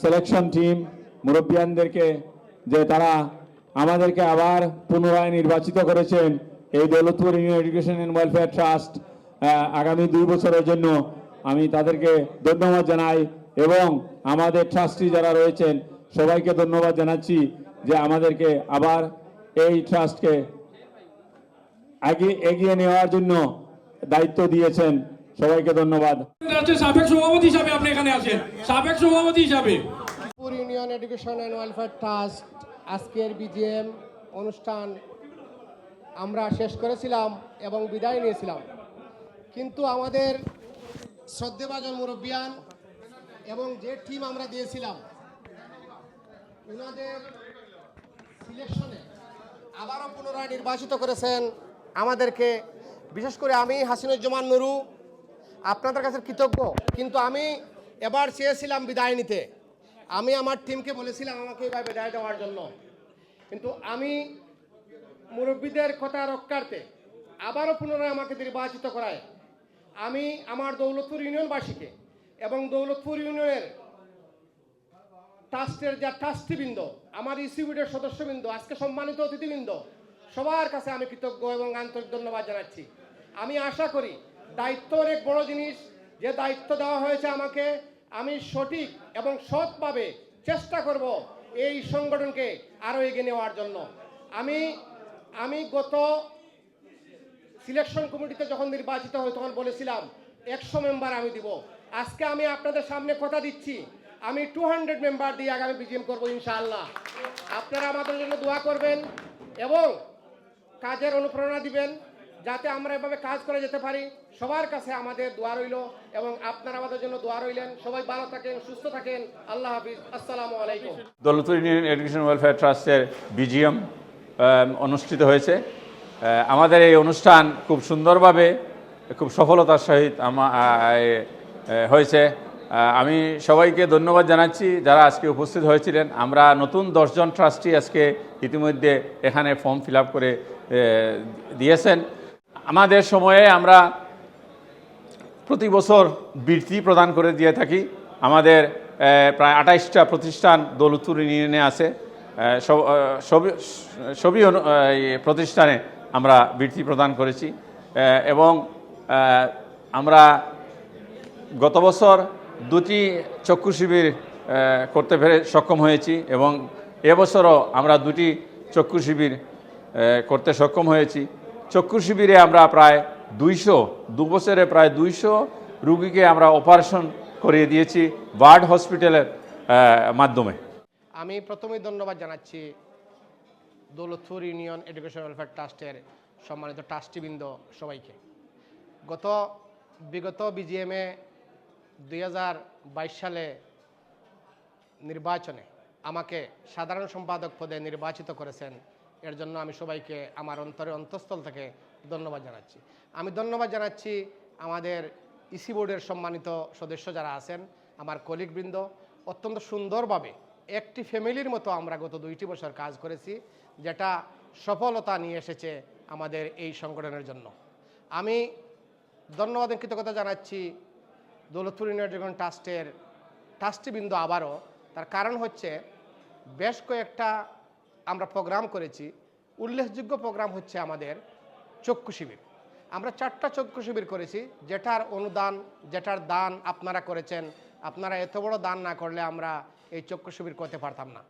Selection team মুরব্বিয়ানদেরকে যে তারা আমাদেরকে আবার পুনরায় নির্বাচিত করেছেন এই Daulatpur union education and welfare trust আগামী দুই বছরের জন্য আমি তাদেরকে ধন্যবাদ জানাই এবং আমাদের ট্রাস্টি যারা রয়েছেন সবাইকে ধন্যবাদ জানাচ্ছি যে আমাদেরকে আবার এই ট্রাস্টকে এগিয়ে এগিয়ে নেওয়ার জন্য দায়িত্ব দিয়েছেন। সবাইকে ধন্যবাদ। আছে সাবেক সভাপতি হিসাবে আপনি এখানে আছেন। সাবেক সভাপতি হিসাবে। পুর union education and welfare trust আজকের বিজিএম অনুষ্ঠান আমরা শেষ করেছিলাম এবং বিদায় নিয়েছিলাম। কিন্তু আমাদের শ্রদ্ধেভাজন মুরব্বিয়ান এবং যে টিম আমরা দিয়েছিলাম ওনাদের সিলেকশনে আবারও পুনরায় নির্বাচিত করেছেন আমাদেরকে। বিশেষ করে আমি হাসিনুজ্জামান নুরু আপনাদের কাছে কৃতজ্ঞ, কিন্তু আমি এবার চেয়েছিলাম বিদায় নিতে। আমি আমার টিমকে বলেছিলাম আমাকে এবার বিদায় দেওয়ার জন্য। কিন্তু আমি মুরব্বীদের কথা রক্ষার্থে আবারও পুনরায় আমাকে নির্বাচিত করায়। আমি আমার দৌলতপুর ইউনিয়নবাসীকে এবং দৌলতপুর ইউনিয়নের ট্রাস্টের যা ট্রাস্টিবৃন্দ, আমার ইসিবিডের সদস্যবৃন্দ, আজকে সম্মানিত অতিথিবৃন্দ, সবার কাছে আমি কৃতজ্ঞ এবং আন্তরিক ধন্যবাদ জানাচ্ছি। আমি আশা করি দায়িত্ব অনেক বড় জিনিস। যে দায়িত্ব দেওয়া হয়েছে আমাকে, আমি সঠিক এবং সৎভাবে চেষ্টা করব এই সংগঠনকে আরও এগিয়ে নেওয়ার জন্য। আমি আমি গত সিলেকশন কমিটিতে যখন নির্বাচিত হই, তখন বলেছিলাম, একশো মেম্বার আমি দিব। আজকে আমি আপনাদের সামনে কথা দিচ্ছি। আমি টু হান্ড্রেড মেম্বার দিয়ে আগামী বিজিএম করব ইনশাআল্লাহ। আপনারা আমাদের জন্য দোয়া করবেন এবং কাজের অনুপ্রেরণা দিবেন। যাতে আমরা এভাবে কাজ করে যেতে পারি। সবার কাছে আমাদের দোয়া রইল এবং আপনারা আমাদের জন্য দোয়া রইলেন। সবাই ভালো থাকেন, সুস্থ থাকেন। আল্লাহ হাফিজ। আসসালামু আলাইকুম। দৌলতপুর ইউনিয়ন এডুকেশন ওয়েলফেয়ার ট্রাস্টের বিজিএম অনুষ্ঠিত হয়েছে। আমাদের এই অনুষ্ঠান খুব সুন্দরভাবে, খুব সফলতার সহিত হয়েছে। আমি সবাইকে ধন্যবাদ জানাচ্ছি যারা আজকে উপস্থিত হয়েছিলেন। আমরা নতুন দশজন ট্রাস্টি আজকে ইতিমধ্যে এখানে ফর্ম ফিল করে দিয়েছেন। আমাদের সময়ে আমরা প্রতি বছর বৃত্তি প্রদান করে দিয়ে থাকি। আমাদের প্রায় আঠাইশটা প্রতিষ্ঠান দৌলতপুর ইউনিয়নে আছে। সবই প্রতিষ্ঠানে আমরা বৃত্তি প্রদান করেছি। এবং আমরা গত বছর দুটি চক্ষু শিবির করতে পেরে সক্ষম হয়েছি এবং এবছরও আমরা দুটি চক্ষু শিবির করতে সক্ষম হয়েছি। চক্ষু শিবিরে আমরা প্রায় দুইশো, দু বছরে প্রায় দুইশো রুগীকে আমরা অপারেশন করিয়ে দিয়েছি ওয়ার্ড হসপিটালের মাধ্যমে। আমি প্রথমেই ধন্যবাদ জানাচ্ছি দৌলতপুর ইউনিয়ন এডুকেশন ওয়েলফেয়ার ট্রাস্টের সম্মানিত ট্রাস্টিবৃন্দ সবাইকে। গত, বিগত বিজিএমএ দুই হাজার বাইশ সালে নির্বাচনে আমাকে সাধারণ সম্পাদক পদে নির্বাচিত করেছেন এর জন্য আমি সবাইকে আমার অন্তরে অন্তঃস্থল থেকে ধন্যবাদ জানাচ্ছি। আমি ধন্যবাদ জানাচ্ছি আমাদের ইসি বোর্ডের সম্মানিত সদস্য যারা আছেন, আমার কলিগবৃন্দ। অত্যন্ত সুন্দরভাবে একটি ফ্যামিলির মতো আমরা গত দুইটি বছর কাজ করেছি, যেটা সফলতা নিয়ে এসেছে আমাদের এই সংগঠনের জন্য। আমি ধন্যবাদ কৃতজ্ঞতা জানাচ্ছি দৌলতপুর ইউনিয়ন ট্রাস্টের ট্রাস্টিবৃন্দ আবারও। তার কারণ হচ্ছে, বেশ কয়েকটা আমরা প্রোগ্রাম করেছি। উল্লেখযোগ্য প্রোগ্রাম হচ্ছে আমাদের চক্ষু শিবির। আমরা চারটা চক্ষু শিবির করেছি। যেটার অনুদান, যেটার দান আপনারা করেছেন, আপনারা এত বড় দান না করলে আমরা এই চক্ষু শিবির করতে পারতাম না।